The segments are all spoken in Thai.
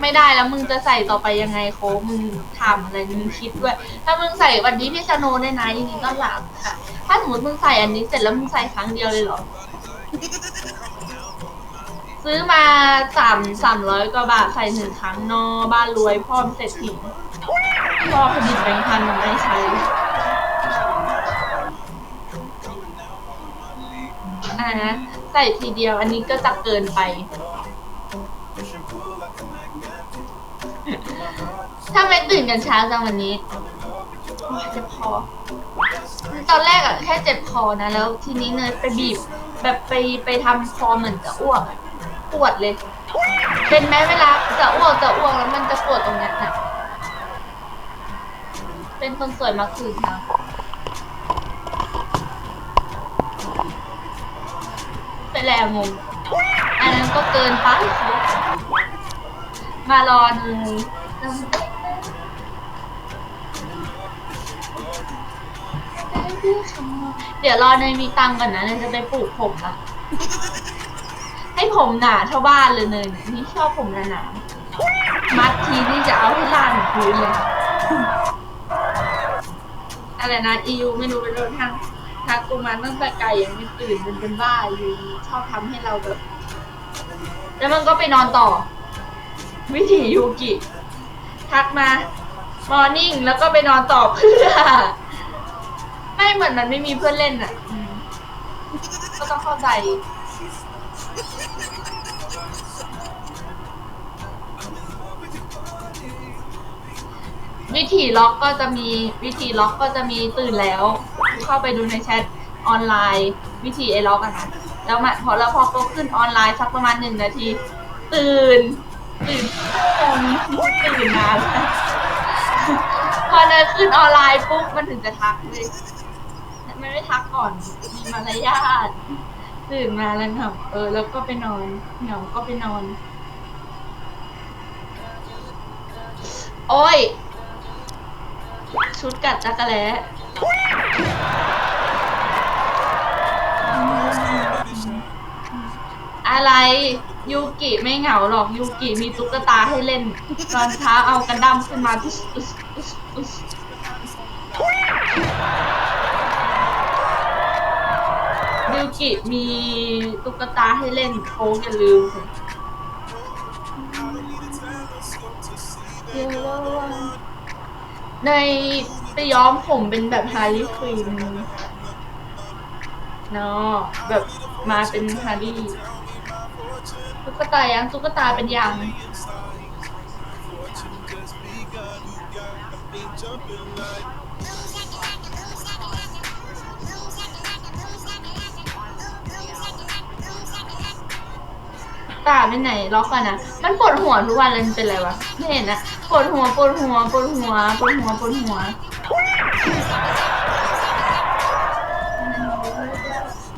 ไม่ได้แล้วมึงจะใส่ต่อไปยังไงโค้กมึงทำอะไรมึงคิดด้วย ถ้ามึงใส่วันนี้พี่ชโนได้นะยินดีต้อนรับค่ะ ถ้าสมมติมึงใส่อันนี้เสร็จแล้วมึงใส่ครั้งเดียวเลยเหรอ ซื้อมาสามสามร้อยกว่าบาทใส่หนึ่งครั้งนอบ้านรวยพ่อมเศรษฐีพ่อผลิตแบงค์พันมันไม่ใช้อ่านะใส่ทีเดียวอันนี้ก็จะเกินไป ถ้าไม่ตื่นกันเช้าจังวันนี้โอ๊ยเจ็บคอ ตอนแรกอะแค่เจ็บคอนะ แล้วทีนี้เนยไปบีบ แบบไปไปทำคอเหมือนจะอ้วกอะปวดเลย เป็นไหมเวลาจะอ้วกจะอ้วกแล้วมันจะปวดตรงเนี้ยน่ะเป็นคนสวยมาคืนค่ะไปแล้วงงอันนั้นก็เกินไป มารอดู เดี๋ยวรอเนยมีตังค์ก่อนนะเนยจะไปปลูกผมละให้ผมหนาเท่าบ้านเลยเนยนี่ชอบผมหนาๆมัดทีนี่จะเอาให้ลานพื้นเลยอะไรนะอียูไม่รู้ไปโดนทางทักกูมาตั้งแต่ไกลยังไม่ตื่นมันเป็นบ้าอยู่ชอบทำให้เราแบบ แล้วมันก็ไปนอนต่อ วิถียูกิ ทักมา มอร์นิ่ง แล้วก็ไปนอนต่อเพื่อ ไม่เหมือนมันไม่มีเพื่อนเล่นอะอืมก็ต้องเข้าใจ วิธีล็อกก็จะมีวิธีล็อกก็จะมีตื่นแล้ว เข้าไปดูในแชทออนไลน์ วิธีไอ้ล็อกอะนะแล้วมาพอแล้วพอโปขึ้นออนไลน์สักประมาณหนึ่งนาที ตื่น ตื่นตื่นนานแล้วพอเดินขึ้นออนไลน์ปุ๊บมันถึงจะทักเลย มันไม่ทักก่อน มีมารยาทตื่นมาแล้วเหงาเออ แล้วก็ไปนอนเหงาก็ไปนอน โอ้ย ชุดกัดจักรแล้อะไร ยูกิไม่เหงาหรอก ยูกิมีตุ๊กตาให้เล่น ตอนเช้าเอากระดั้มขึ้นมาทุ กิมีตุ๊กตาให้เล่นโค้กอย่าลืมสิเดี๋ยวระในไปย้อมผมเป็นแบบฮาร์ลีควีนเนาะแบบมาเป็นฮาร์ลีตุ๊กตายังตุ๊กตาเป็นยัง ตาเป็นไหนล็อกกันนะมันปวดหัวทุกวันเลยมันเป็นไรวะไม่เห็นนะปวดหัวปวดหัวปวดหัวปวดหัวปวดหัว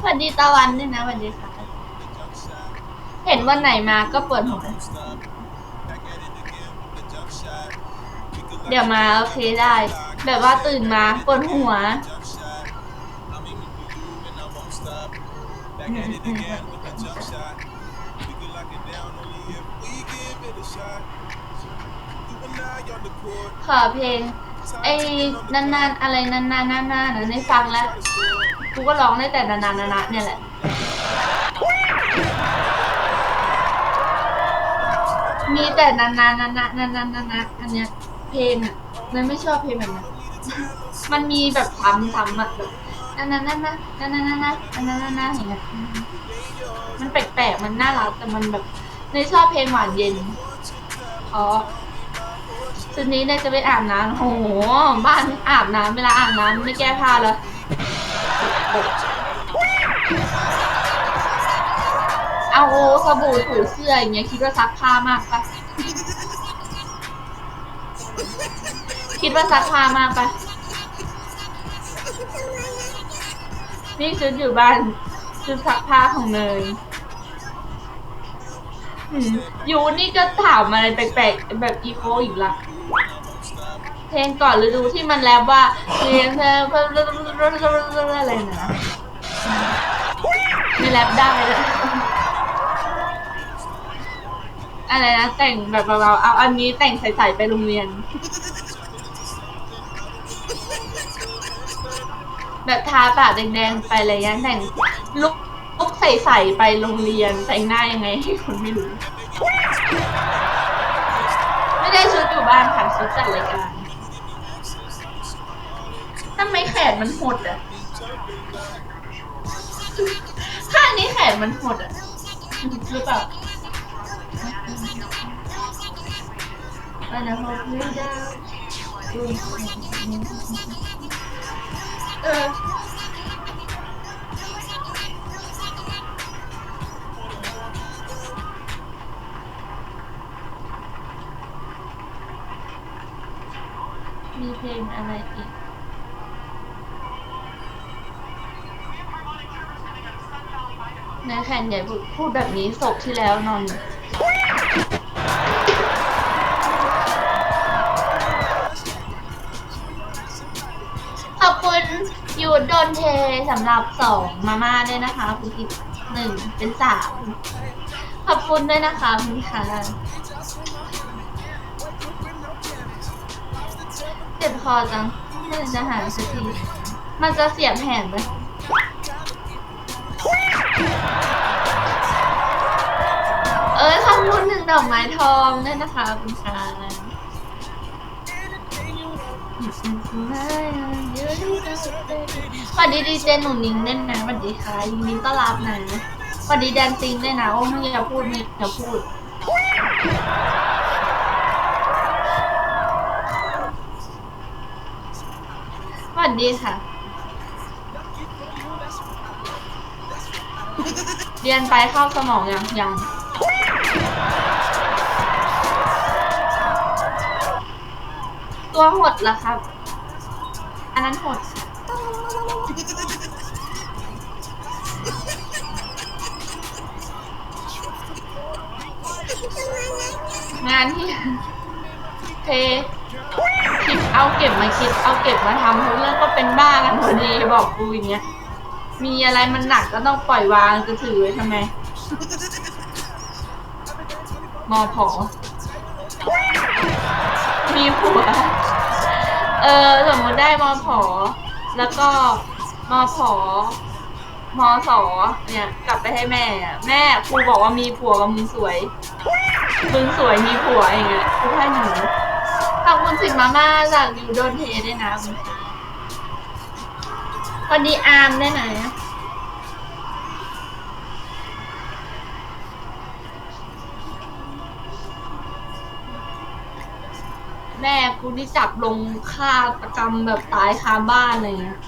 สวัสดีตะวันด้วยนะสวัสดีค่ะ เห็นวันไหนมาก็ปวดหัวเดี๋ยวมาโอเคได้ แบบว่าตื่นมาปวดหัว ขอเพลงไอ้นานๆอะไรนานๆนานๆนะในฟังแล้วกูก็ร้องได้แต่นานๆนานๆเนี่ยแหละมีแต่นานๆนานๆนานๆนานๆอันเนี้ยเพลงอะมันไม่ชอบเพลงแบบนั้นมันมีแบบซ้ำๆอะแบบนานๆนานๆนานๆนานๆนานๆนๆอย่างเงี้ยมันแปลกๆมันน่ารักแต่มันแบบในชอบเพลงหวานเย็นอ๋อ นี้เนี่ยจะไปอาบน้ำโอ้โห บ้านอาบน้ำเวลาอาบน้ำไม่แก้ผ้าเลยเอาโอ้สบู่ถูเสื้ออย่างเงี้ยคิดว่าซักผ้ามากปะคิดว่าซักผ้ามากปะนี่ชุดอยู่บ้านชุดซักผ้าของเนยอยูนี่ก็ถามอะไรแปลกๆแบบอีโคอีกละ เพลงก่อนฤดูที่มันแรปว่าเรียนเธอเพิ่มอะไรนะไม่แรปได้เลยอะไรนะแต่งแบบเบาๆเอาอันนี้แต่งใส่ๆไปโรงเรียน แบบทาปากแดงๆไปอะไรเงี้ยแต่งลุกลุกใส่ๆไปโรงเรียน แต่งหน้ายังไงให้คนไม่รู้ ไม่ได้ชุดอยู่บ้าน ค่าจัดรายการทำไมแขนมันหดอะข้านี้แขนมันหดอะหรือเปล่าอันนั้นเราไม่ได้เออ มีเพลงอะไรอีกนายแข่นใหญ่พูดพูดแบบนี้ศพที่แล้วนอนขอบคุณยูดโดนเทสำหรับสองมาม่าด้วยนะคะ คุณทิพย์หนึ่งเป็นสามขอบคุณด้วยนะคะคุณค่ะ เจ็บคอจังไม่จะหายสักทีมันจะเสียบแผ่นไหมเอ้ยขอบคุณหนึ่งดอกไม้ทองด้วยนะคะคุณชาสวัสดีดีเจหนูนิ้งเล่นนะสวัสดีค่ะยินดีต้อนรับนะสวัสดีแดนซิงด้วยนะโอ้ไม่อย่าพูดไม่อย่าพูด สวัส ดีค่ะ เรียนไปเข้าสมองยังยังตัวหดเหรอครับ อันนั้นหดงานที่เท เอาเก็บมาคิด เอาเก็บมาทำทุกเรื่องก็เป็นบ้ากันพอดีบอกกูอย่างเงี้ย มีอะไรมันหนักก็ต้องปล่อยวางจะถือไว้ทำไมมอผอมีผัว เออสมมติได้มอผอ แล้วก็มอผอมอสอเนี่ย กลับไปให้แม่อะแม่ครูบอกว่ามีผัวกับมึงสวย มึงสวยมีผัวอย่างเงี้ยครูให้หนู ขอบคุณสิมาม่าจากยูโดนเทด้วยนะคุณพอดีอาร์มได้ไหนอะแม่กูนี่จับลงฆ่าประจำแบบตายคาบ้านอะไรเงี้ย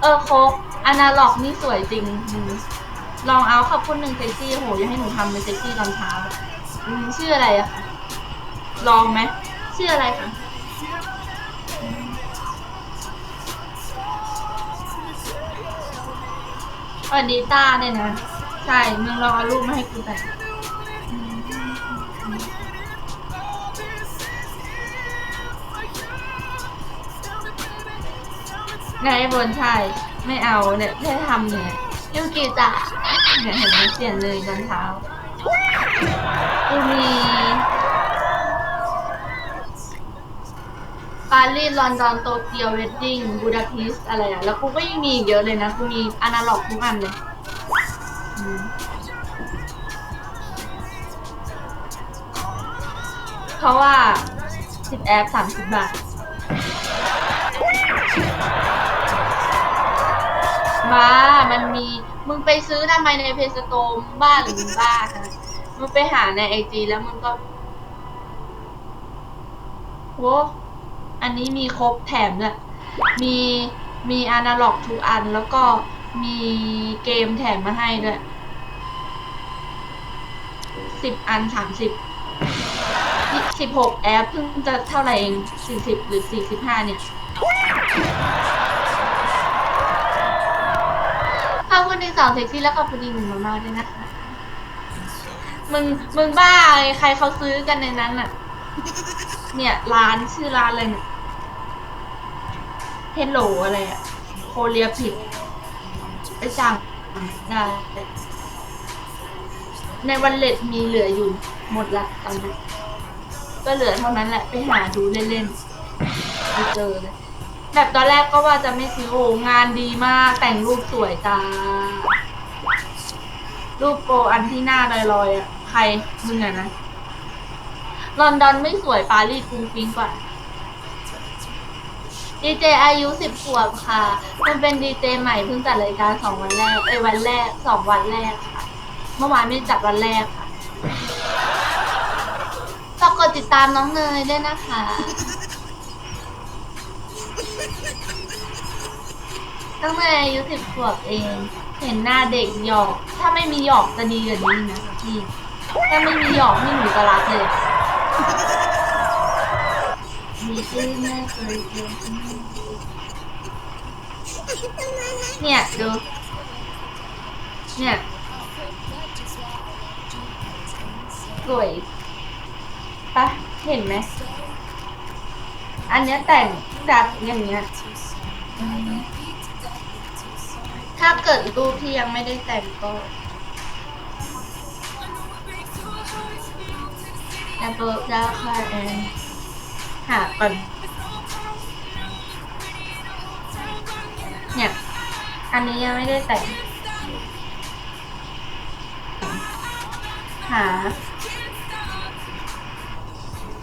เออโคกอนาล็อกนี่สวยจริง ลองเอาขอบคุณหนึ่งเซ็กซี่โหอยากให้หนูทำเป็นเซ็กซี่ตอนเช้าอืมชื่ออะไรอะคะลองไหมชื่ออะไรคะสวัสดีต้าเนี่ยนะ ใช่มึงลองเอารูปมาให้กูแต่ง ไงบนใช่ ไม่เอาเนี่ยแค่ทำเนี่ยยูกิจ้ะเนี่ยเห็นไหมเปลี่ยนเลยตอนเช้ากูมีปารีสลอนดอนโตเกียวเวดดิ้งบูดาเพสต์อะไรอะแล้วกูก็ยังมีอีกเยอะเลยนะกูมีอนาล็อกทุกอันเลยอืมเพราะว่าสิบแอปสามสิบบาท มา มันมี มึงไปซื้อทำไมในเพจสโตมบ้าหรือมึงบ้าฮะมึงไปหาในไอจีแล้วมึงก็โหอันนี้มีครบแถมด้วยมีมีอนาล็อกทุกอันแล้วก็มีเกมแถมมาให้ด้วยสิบอันสามสิบสิบหกแอปเพิ่งจะเท่าไหร่เองสี่สิบหรือสี่สิบห้าเนี่ย อบคุณที่สองเซ็กซี่แล้วขอบคุณอีกหนึ่งมามาด้วยนะคะมึงมึงบ้าไงใครเขาซื้อกันในนั้นอะ เนี่ยร้านชื่อร้านอะไรเนี่ยเฮลโลอะไรอะโคเรียผิดไปสั่งได้ในวันเล็ตมีเหลืออยู่หมดละตอนนี้ก็เหลือเท่านั้นแหละ ไปหาดูเล่นๆไปเจอเลย แบบตอนแรกก็ว่าจะไม่ซื้อโอ้งานดีมาก แต่งรูปสวยจ้า รูปโปรอันที่หน้าลอยๆอะ ใครมึงอะนะ ลอนดอนไม่สวยปารีสกรุงฟิ้งกว่าดีเจอายุสิบขวบค่ะมันเป็นดีเจใหม่เพิ่งจัดรายการสองวันแรก เอ้ยวันแรกสองวันแรกค่ะ เมื่อวานไม่ได้จัดวันแรกค่ะฝากกดติดตามน้องเนยด้วยนะคะ ตั้งแต่อายุสิบขวบเอง เห็นหน้าเด็กหยอก ถ้าไม่มีหยอกจะดีกว่านี้นะพี่ถ้าไม่มีหยอกนี่หนูจะรักเลยมีชื่อแม่เคยเจอเนี่ยดูเนี่ยสวยปะเห็นไหม อันเนี้ยแต่งจากอย่างเงี้ย ถ้าเกิดรูปที่ยังไม่ได้แต่งก็แอปเปิลดาวค่ะแอนหาก่อนเนี่ย อันนี้ยังไม่ได้แต่ง หา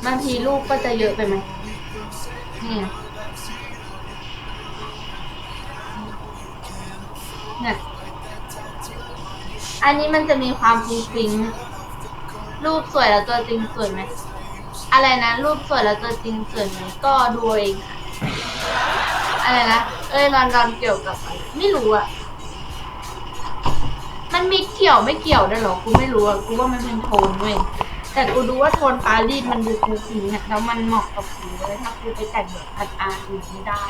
บางทีรูปก็จะเยอะไปไหม เนี่ยนี่อันนี้มันจะมีความฟุ้งฟิ้งรูปสวยแล้วตัวจริงสวยไหม อะไรนะ รูปสวยแล้วตัวจริงสวยไหม ก็ดูเองอะไรนะ เอ้ยรอนรอนเกี่ยวกับอะไรไม่รู้อะมันมีเกี่ยวไม่เกี่ยวด้หรอ กูไม่รู้อะกูว่ามันเป็นโทนเว้ย แต่กูดูว่าโทนปารีสมันดูคูลสีเนี่ยแล้วมันเหมาะกับกูเลยถ้ากูไปแต่งแบบอาร์ตอาร์ตไม่ได้